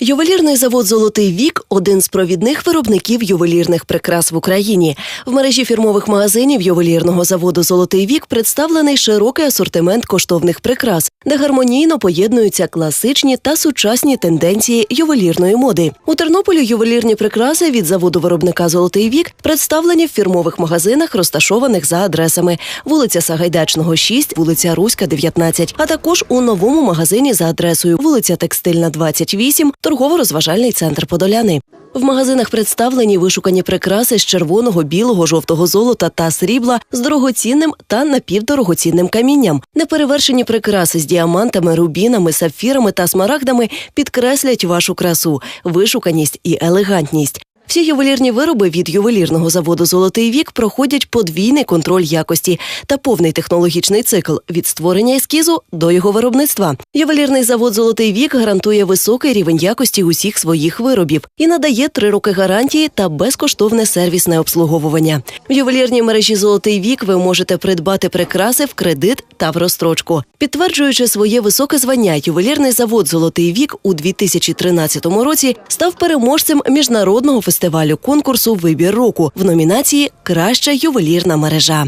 Ювелірний завод Золотий вік один з провідних виробників ювелірних прикрас в Україні. В мережі фірмових магазинів ювелірного заводу Золотий вік представлений широкий асортимент коштовних прикрас, де гармонійно поєднуються класичні та сучасні тенденції ювелірної моди. У Тернополі ювелірні прикраси від заводу виробника Золотий вік представлені в фірмових магазинах, розташованих за адресами вулиця Сагайдачного, 6, вулиця Руська, 19, а також у новому магазині за адресою вулиця Текстильна, 28, торгово-розважальний центр Подоляни. В магазинах представлені вишукані прикраси з червоного, білого, жовтого золота та срібла з дорогоцінним та напівдорогоцінним камінням. Неперевершені прикраси з діамантами, рубінами, сапфірами та смарагдами підкреслять вашу красу, вишуканість і елегантність. Всі ювелірні вироби від ювелірного заводу Золотий вік проходять подвійний контроль якості та повний технологічний цикл від створення ескізу до його виробництва. Ювелірний завод Золотий вік гарантує високий рівень якості усіх своїх виробів і надає три роки гарантії та безкоштовне сервісне обслуговування. В ювелірній мережі Золотий вік ви можете придбати прикраси в кредит та в розстрочку. Підтверджуючи своє високе звання, ювелірний завод Золотий вік у 2013 році став переможцем міжнародного фестивалю конкурсу Вибір року в номінації Краща ювелірна мережа.